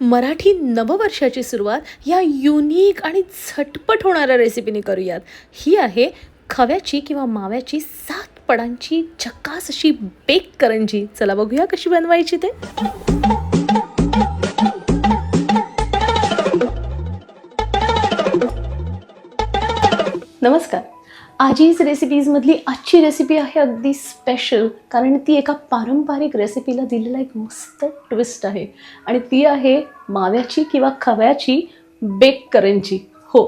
मराठी नववर्षाची सुरुवात या युनिक आणि झटपट होणाऱ्या रेसिपीने करूयात. ही आहे खव्याची किंवा माव्याची सात पडांची झकास अशी बेक करंजी. चला बघूया कशी बनवायची ते. नमस्कार. आजीज रेसिपीजमधली आजची रेसिपी आहे अगदी स्पेशल कारण ती एका पारंपरिक रेसिपीला दिलेला एक मस्त ट्विस्ट आहे. आणि ती आहे माव्याची किंवा खव्याची बेक करंजी. हो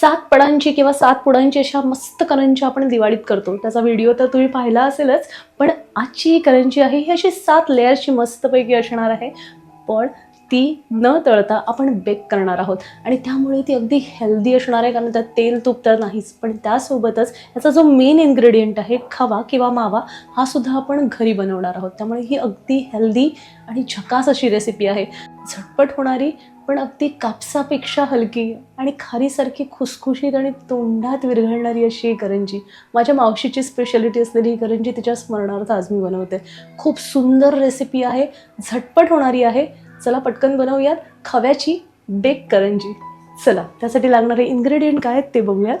सात पडांची किंवा सात पुडांची अशा मस्त करंजी आपण दिवाळीत करतो. त्याचा व्हिडिओ तर तुम्ही पाहिला असेलच पण आजची ही करंजी आहे ही अशी सात लेअरची मस्तपैकी असणार आहे. पण ती न तळता आपण बेक करणार आहोत. आणि त्यामुळे ती अगदी हेल्दी असणार आहे कारण त्यात तेल तूप तर नाहीच. पण त्यासोबतच याचा जो मेन इन्ग्रेडियंट आहे खवा किंवा मावा हा सुद्धा आपण घरी बनवणार आहोत. त्यामुळे ही अगदी हेल्दी आणि झकास अशी रेसिपी आहे. झटपट होणारी पण अगदी कापसापेक्षा हलकी आणि खारीसारखी खुसखुशीत आणि तोंडात विरघळणारी अशी ही करंजी. माझ्या मावशीची स्पेशालिटी असलेली ही करंजी तिच्या स्मरणार्थ आज मी बनवते. खूप सुंदर रेसिपी आहे झटपट होणारी आहे चला पटकन बनवूयात खव्याची बेक करंजी. चला त्यासाठी लागणारे इन्ग्रेडियंट काय आहेत ते बघूयात.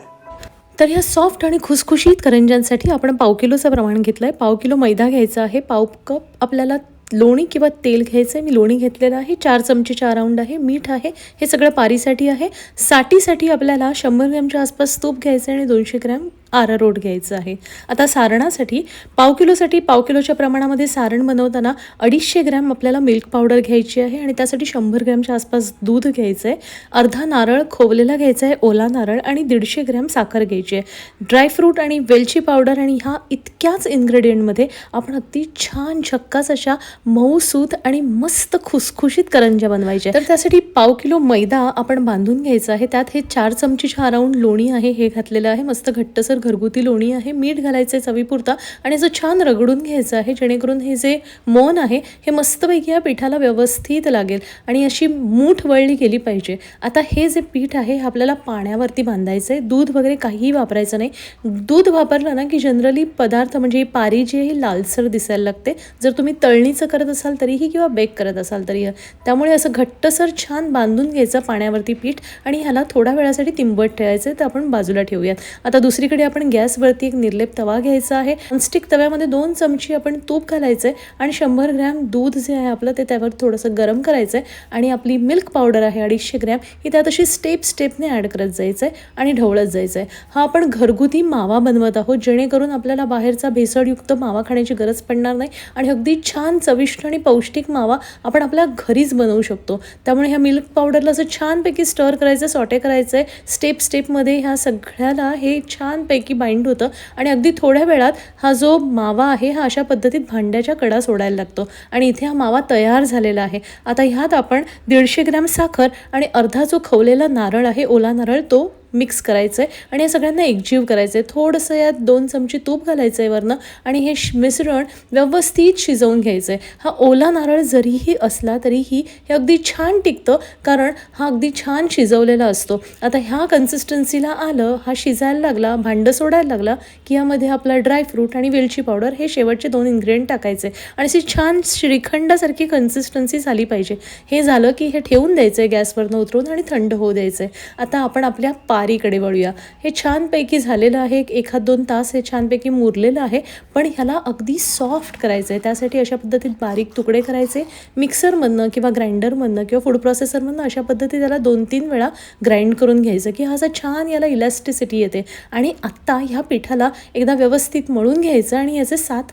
तर ह्या सॉफ्ट आणि खुसखुशीत करंज्यांसाठी आपण पाव किलोचं प्रमाण घेतलं आहे पाव किलो मैदा घ्यायचा आहे. पाव कप आपल्याला लोणी किंवा तेल घ्यायचं आहे मी लोणी घेतलेलं आहे. चार चमचे चार राऊंड आहे. मीठ आहे. हे सगळं पारीसाठी आहे. साठीसाठी आपल्याला शंभर ग्रॅमच्या आसपास तूप घ्यायचं आहे आणि दोनशे ग्रॅम आरारोट घ्यायचं आहे. आता सारणासाठी पाव किलोसाठी पाव किलोच्या प्रमाणामध्ये सारण बनवताना अडीचशे ग्रॅम आपल्याला मिल्क पावडर घ्यायची आहे आणि त्यासाठी शंभर ग्रॅमच्या आसपास दूध घ्यायचं आहे अर्धा नारळ खोवलेला घ्यायचा आहे ओला नारळ आणि दीडशे ग्रॅम साखर घ्यायची आहे ड्रायफ्रूट आणि वेलची पावडर आणि ह्या इतक्याच इन्ग्रेडियंटमध्ये आपण अगदी छान झक्कास अशा मऊसूत आणि मस्त खुसखुशीत करंज्या बनवायच्या. तर त्यासाठी पाव किलो मैदा आपण बांधून घ्यायचा आहे. त्यात हे चार चमचीच्या राऊंड लोणी आहे हे घातलेलं आहे. मस्त घट्टसर घरगुती लोणी आहे मीठ घालायचं आहे चवीपुरता आणि असं छान रगडून घ्यायचं आहे जेणेकरून हे जे मौन आहे हे मस्तपैकी या पिठाला व्यवस्थित लागेल आणि अशी मूठ वळली गेली पाहिजे. आता हे जे पीठ आहे हे आपल्याला पाण्यावरती बांधायचं आहे दूध वगैरे काहीही वापरायचं नाही. दूध वापरलं ना की जनरली पदार्थ म्हणजे ही पारी जी आहे ही लालसर दिसायला लागते. जर तुम्ही तळणीचं करत असाल तरीही किंवा बेक करत असाल तरी त्यामुळे असं घट्टसर छान बांधून घ्यायचं पाण्यावरती पीठ आणि ह्याला थोड्या वेळासाठी तिंबट ठेवायचं तर आपण बाजूला ठेवूयात. आता दुसरीकडे आपण गॅसवरती एक निर्लेप तवा घ्यायचा आहे. नॉनस्टिक तव्यामध्ये दोन चमची आपण तूप घालायचं आहे आणि शंभर ग्रॅम दूध जे आहे आपलं ते त्यावर थोडंसं गरम करायचं आहे आणि आपली मिल्क पावडर आहे अडीचशे ग्रॅम ही त्यात अशी स्टेप स्टेपने ॲड करत जायचं आहे आणि ढवळत जायचं आहे हा आपण घरगुती मावा बनवत आहोत जेणेकरून आपल्याला बाहेरचा भेसळयुक्त मावा खाण्याची गरज पडणार नाही आणि अगदी छान चविष्ट आणि पौष्टिक मावा आपण आपल्या घरीच बनवू शकतो. त्यामुळे ह्या मिल्क पावडरला असं छानपैकी स्टर करायचं सॉटे करायचं आहे स्टेप स्टेपमध्ये ह्या सगळ्याला हे छानपैकी बाइंड होतं. आणि अगदी थोड्या वेळात हा जो मावा आहे हा अशा पद्धतीत भांड्याच्या कडा सोडायला लागतो. आणि इथे हा मावा तयार झालेला आहे. आता ह्यात आपण दीडशे ग्रॅम साखर आणि अर्धा जो खवलेला नारळ आहे ओला नारळ तो मिक्स करायचं आहे आणि या सगळ्यांना एकजीव करायचं आहे थोडंसं यात दोन चमचे तूप घालायचं आहे वरनं आणि हे श- मिश्रण व्यवस्थित शिजवून घ्यायचं आहे हा ओला नारळ जरीही असला तरीही हे अगदी छान टिकतं कारण हा अगदी छान शिजवलेला असतो. आता ह्या कन्सिस्टन्सीला आलं हा शिजायला लागला भांडं सोडायला लागला की यामध्ये आपला ड्रायफ्रूट आणि वेलची पावडर हे शेवटचे दोन इन्ग्रेडियंट टाकायचे आणि अशी छान श्रीखंडासारखी कन्सिस्टन्सी झाली पाहिजे. हे झालं की हे ठेवून द्यायचं आहे गॅसवरनं उतरून आणि थंड होऊ द्यायचं आहे आता आपण आपल्या पा पारीकडे वळूया. हे छानपैकी झालेलं आहे. एखाद दोन तास हे छानपैकी मुरलेलं आहे. पण ह्याला अगदी सॉफ्ट करायचं आहे त्यासाठी अशा पद्धतीत बारीक तुकडे करायचे. मिक्सरमधनं किंवा ग्राइंडरमधनं किंवा फूड प्रोसेसरमधनं अशा पद्धतीत त्याला दोन तीन वेळा ग्राइंड करून घ्यायचं की हा असा छान याला इलॅस्टिसिटी येते. आणि आत्ता ह्या पिठाला एकदा व्यवस्थित मळून घ्यायचं आणि याचे सात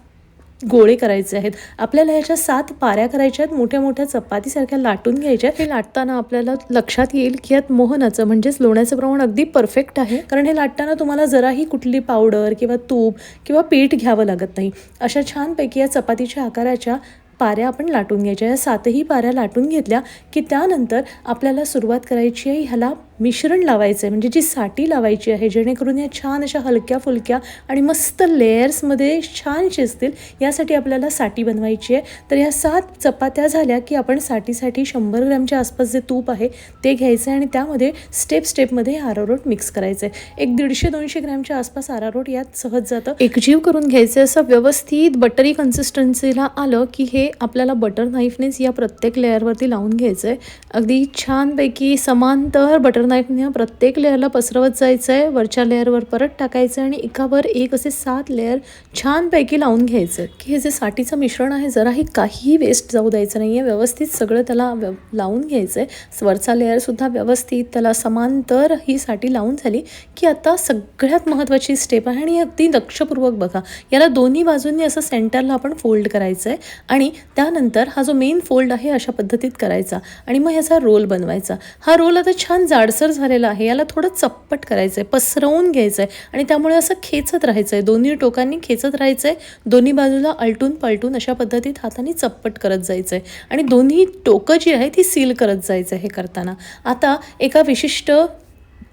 गोळे करायचे आहेत. आपल्याला ह्याच्या सात पाऱ्या करायच्या आहेत. मोठ्या मोठ्या चपातीसारख्या लाटून घ्यायच्या आहेत. हे लाटताना आपल्याला लक्षात येईल की यात मोहनाचं म्हणजेच लोण्याचं प्रमाण अगदी परफेक्ट आहे. कारण हे लाटताना तुम्हाला जराही कुठली पावडर किंवा तूप किंवा पीठ घ्यावं लागत नाही. अशा छानपैकी या चपातीच्या आकाराच्या पाऱ्या आपण लाटून घ्यायच्या. या सातही पाऱ्या लाटून घेतल्या की त्यानंतर आपल्याला सुरुवात करायची आहे ह्याला मिश्रण लावायचं आहे म्हणजे जी साटी लावायची आहे जेणेकरून या छान अशा हलक्या फुलक्या आणि मस्त लेयर्समध्ये छान शिजतील यासाठी आपल्याला साटी बनवायची आहे. तर या सात चपात्या झाल्या की आपण साठीसाठी शंभर ग्रॅमच्या आसपास जे तूप आहे ते घ्यायचं आहे आणि त्यामध्ये स्टेप स्टेपमध्ये आरारोट मिक्स करायचं आहे एक दीडशे दोनशे ग्रॅमच्या आसपास आरारोट यात सहज जातं. एकजीव करून घ्यायचं असं व्यवस्थित बटरी कन्सिस्टन्सीला आलं की हे आपल्याला बटर नाईफनेच या प्रत्येक लेअरवरती लावून घ्यायचं आहे अगदी छानपैकी समांतर बटर नाईफने प्रत्येक लेअरला पसरवत जायचं आहे वरच्या लेअरवर परत टाकायचं आहे आणि एकावर एक असे सात लेअर छानपैकी लावून घ्यायचं आहे की हे जे साठीचं मिश्रण आहे जराही काहीही वेस्ट जाऊ द्यायचं नाही आहे व्यवस्थित सगळं त्याला व्यव लावून घ्यायचं आहे वरचा लेअरसुद्धा व्यवस्थित त्याला समांतर ही साठी लावून झाली की आता सगळ्यात महत्त्वाची स्टेप आहे आणि अगदी लक्षपूर्वक बघा. याला दोन्ही बाजूंनी असं सेंटरला आपण फोल्ड करायचं आहे आणि त्यानंतर हा जो मेन फोल्ड आहे अशा पद्धतीत करायचा आणि मग ह्याचा रोल बनवायचा. हा रोल आता छान जाडसर झालेला आहे याला थोडं चप्पट करायचं आहे पसरवून घ्यायचं आहे आणि त्यामुळे असं खेचत राहायचं आहे दोन्ही टोकांनी खेचत राहायचं आहे दोन्ही बाजूला अलटून पलटून अशा पद्धतीत हाताने चप्पट करत जायचं आहे आणि दोन्ही टोकं जी आहे ती सील करत जायचं आहे हे करताना. आता एका विशिष्ट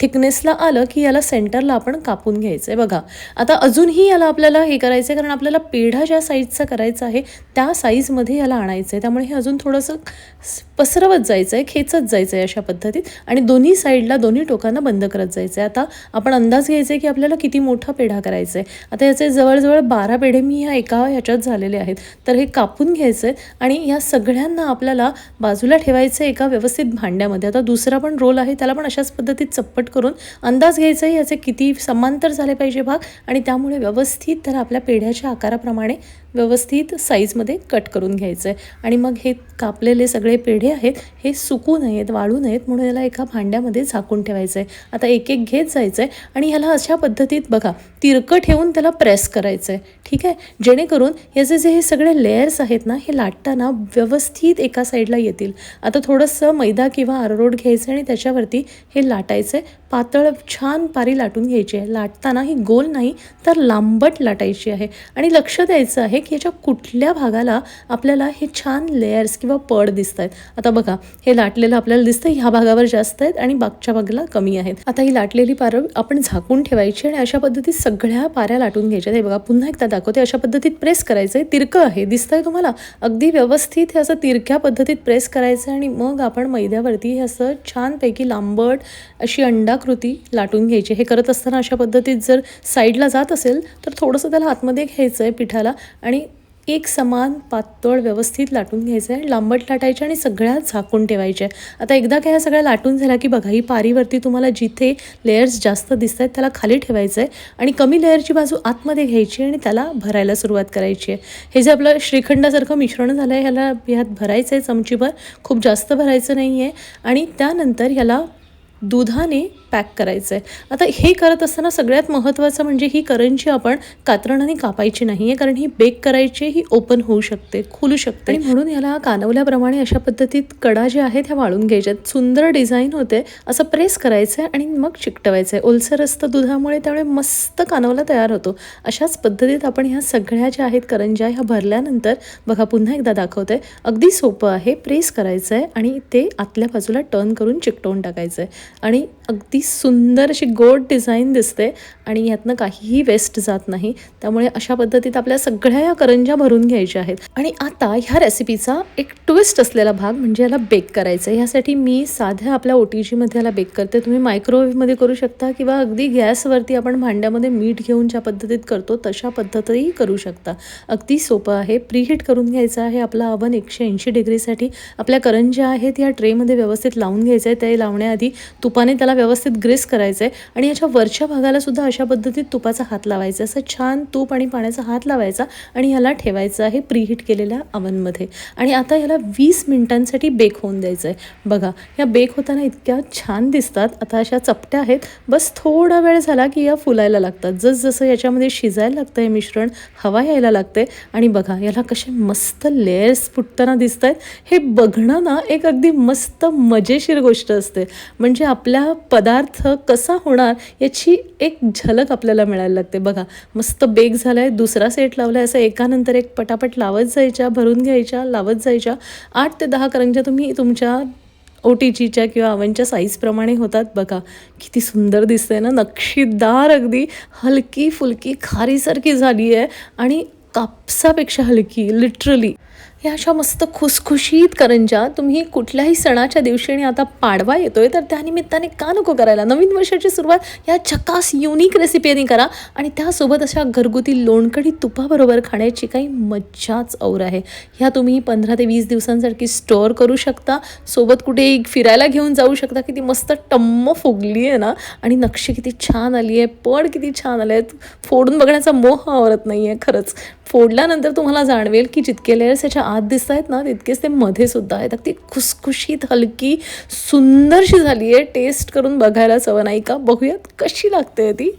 थिकनेसला आलं की याला सेंटरला आपण कापून घ्यायचं आहे बघा आता अजूनही याला आपल्याला हे करायचं आहे कारण आपल्याला पेढा ज्या साईजचा करायचा आहे त्या साईजमध्ये याला आणायचं आहे त्यामुळे हे अजून थोडंसं पसरवत जायचं आहे खेचत जायचं आहे अशा पद्धतीत. आणि दोन्ही साईडला दोन्ही टोकांना बंद करत जायचं आहे आता आपण अंदाज घ्यायचा आहे की आपल्याला किती मोठा पेढा करायचा आहे आता याचे जवळजवळ बारा पेढे मी ह्या एका ह्याच्यात झालेले आहेत. तर हे कापून घ्यायचं आहे आणि या सगळ्यांना आपल्याला बाजूला ठेवायचं आहे एका व्यवस्थित भांड्यामध्ये. आता दुसरा पण रोल आहे त्याला पण अशाच पद्धतीत चप्पट करून अंदाज घ्यायचा आहे याचे किती समांतर झाले पाहिजे भाग. आणि त्यामुळे व्यवस्थित त्याला आपल्या पेढ्याच्या आकाराप्रमाणे व्यवस्थित साईजमध्ये कट करून घ्यायचं आहे आणि मग हे कापलेले सगळे पेढे आहेत हे सुकू नयेत वाळू नयेत म्हणून याला एका भांड्यामध्ये झाकून ठेवायचं आहे आता एक एक घेत जायचं आहे आणि ह्याला अशा पद्धतीत बघा तिरकं ठेवून त्याला प्रेस करायचं आहे ठीक आहे? जेणेकरून याचे जे हे सगळे लेयर्स आहेत ना हे लाटताना व्यवस्थित एका साईडला येतील. आता थोडंसं मैदा किंवा आररोड घ्यायचं आणि त्याच्यावरती हे लाटायचं आहे पातळ छान पारी लाटून घ्यायची आहे. लाटताना ही गोल नाही तर लांबट लाटायची आहे. आणि लक्ष द्यायचं आहे की याच्या कुठल्या भागाला आपल्याला हे छान लेयर्स किंवा पड दिसत आहेत आता बघा हे लाटलेलं आपल्याला दिसतं ह्या भागावर जास्त आहेत आणि मागच्या भागाला कमी आहेत. आता ही लाटलेली पारं आपण झाकून ठेवायची आणि अशा पद्धतीत सगळ्या पाऱ्या लाटून घ्यायच्या. हे बघा पुन्हा एकदा दाखवते. अशा पद्धतीत प्रेस करायचं आहे तिरकं आहे. दिसतंय तुम्हाला? अगदी व्यवस्थित हे असं तिरक्या पद्धतीत प्रेस करायचं आणि मग आपण मैद्यावरती हे असं छानपैकी लांबट अशी अंडाकृती लाटून घ्यायची. हे करत असताना अशा पद्धतीत जर साईडला जात असेल तर थोडंसं त्याला आतमध्ये घ्यायचं आहे पिठाला आणि एक समान पातळ व्यवस्थित लाटून घ्यायचं आहे. लांबट लाटायचे आणि सगळ्या झाकून ठेवायचे. आता एकदा काय ह्या सगळ्या लाटून झाल्या की बघा ही पारीवरती तुम्हाला जिथे लेयर्स जास्त दिसत आहेत त्याला खाली ठेवायचं आहे आणि कमी लेअरची बाजू आतमध्ये घ्यायची आणि त्याला भरायला सुरुवात करायची आहे. हे जे आपलं श्रीखंडासारखं मिश्रण झालं आहे ह्याला ह्यात भरायचं आहे चमचीभर. खूप जास्त भरायचं नाही आहे आणि त्यानंतर ह्याला दुधाने पॅक करायचं आहे आता हे करत असताना सगळ्यात महत्त्वाचं म्हणजे ही करंजी आपण कात्रणाने कापायची नाही आहे कारण ही बेक करायची ही ओपन होऊ शकते खुलू शकते. आणि म्हणून याला कानवल्याप्रमाणे अशा पद्धतीत कडा ज्या आहेत ह्या वाळून घ्यायच्यात. सुंदर डिझाईन होते असं प्रेस करायचं आहे आणि मग चिकटवायचं आहे ओलसर असतं दुधामुळे त्यामुळे मस्त कानवला तयार होतो. अशाच पद्धतीत आपण ह्या सगळ्या ज्या आहेत करंज्या ह्या भरल्यानंतर बघा पुन्हा एकदा दाखवते अगदी सोपं आहे प्रेस करायचं आहे आणि ते आतल्या बाजूला टर्न करून चिकटवून टाकायचं आहे आणि अगदी सुंदर अशी गोड डिझाईन दिसते आणि यातनं काहीही वेस्ट जात नाही. त्यामुळे अशा पद्धतीत आपल्या सगळ्या या करंज्या भरून घ्यायच्या आहेत. आणि आता ह्या रेसिपीचा एक ट्विस्ट असलेला भाग म्हणजे याला बेक करायचं आहे. ह्यासाठी मी साध्या आपल्या ओ टी जीमध्ये याला बेक करते. तुम्ही मायक्रोवेव्हमध्ये करू शकता किंवा अगदी गॅसवरती आपण भांड्यामध्ये मीठ घेऊन ज्या पद्धतीत करतो तशा पद्धतीही करू शकता. अगदी सोपं आहे. प्रीहीट करून घ्यायचं आहे. आपला अवन एकशे ऐंशी डिग्रीसाठी आपल्या करंज्या आहेत या ट्रेमध्ये व्यवस्थित लावून घ्यायचं आहे. ते लावण्याआधी तुपाने त्याला व्यवस्थित ग्रेस करायचं आहे आणि याच्या वरच्या भागाला सुद्धा अशा पद्धतीत तुपाचा हात लावायचा असं छान तूप आणि पाण्याचा हात लावायचा आणि ह्याला ठेवायचं आहे प्रीहीट केलेल्या अवनमध्ये. आणि आता ह्याला वीस मिनिटांसाठी बेक होऊन द्यायचं आहे बघा ह्या बेक होताना इतक्या छान दिसतात. आता अशा चपट्या आहेत. बस थोडा वेळ झाला की या फुलायला लागतात. जसजसं याच्यामध्ये शिजायला लागतं हे मिश्रण हवा यायला लागते. आणि बघा याला कसे मस्त लेयर्स फुटताना दिसत आहेत हे बघणं ना एक अगदी मस्त मजेशीर गोष्ट असते. म्हणजे म्हणजे आपल्या पदार्थ कसा होणार याची एक झलक आपल्याला मिळायला लागते. बघा मस्त बेक झाला आहे दुसरा सेट लावला आहे असं एकानंतर एक पटापट लावत जायच्या भरून घ्यायच्या लावत जायच्या. आठ ते दहा करंज्या तुम्ही तुमच्या ओ टी जीच्या किंवा आवनच्या साईजप्रमाणे होतात. बघा किती सुंदर दिसते ना नक्षीदार अगदी. हलकी फुलकी खारीसारखी झाली आहे आणि कापसापेक्षा हलकी लिटरली या अशा मस्त खुसखुशीत करंजा तुम्ही कुठल्याही सणाच्या दिवशी आणि आता पाडवा येतोय तर त्यानिमित्ताने का नको करायला? नवीन वर्षाची सुरुवात या चकास युनिक रेसिपीने करा. आणि त्यासोबत अशा घरगुती लोणकडी तुपाबरोबर खाण्याची काही मज्जाच और आहे. ह्या तुम्ही पंधरा ते वीस दिवसांसारखी स्टोअर करू शकता. सोबत कुठे फिरायला घेऊन जाऊ शकता. किती मस्त टम्म फुगली आहे ना? आणि नक्षी किती छान आली आहे. पड किती छान आले आहेत फोडून बघण्याचा मोह आवरत नाही आहे खरंच. फोडल्यानंतर तुम्हाला जाणवेल की जितके लेअर्स त्याच्या आत दिसत आहेत ना तितकेच ते मध्ये सुद्धा आहेत. अगदी खुसखुशीत हलकी सुंदरशी झाली आहे टेस्ट करून बघायला हवं नाही का? बघूयात कशी लागते ती.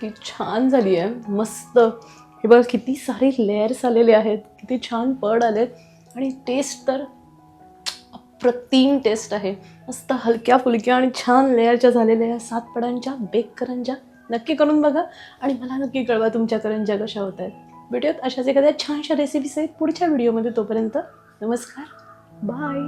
की छान झाली आहे मस्त. हे बघ किती सारे लेअर्स आलेले आहेत. किती छान पड आलेत. आणि टेस्ट तर अप्रतिम टेस्ट आहे. मस्त हलक्या फुलक्या आणि छान लेअरच्या झालेल्या या सात पडांच्या बेक करंजा नक्की करून बघा. आणि मला नक्की कळवा तुमच्या करंजा कशा होत आहेत भेटूयात अशाच एखाद्या छानशा रेसिपीस आहेत पुढच्या व्हिडिओमध्ये तोपर्यंत नमस्कार. बाय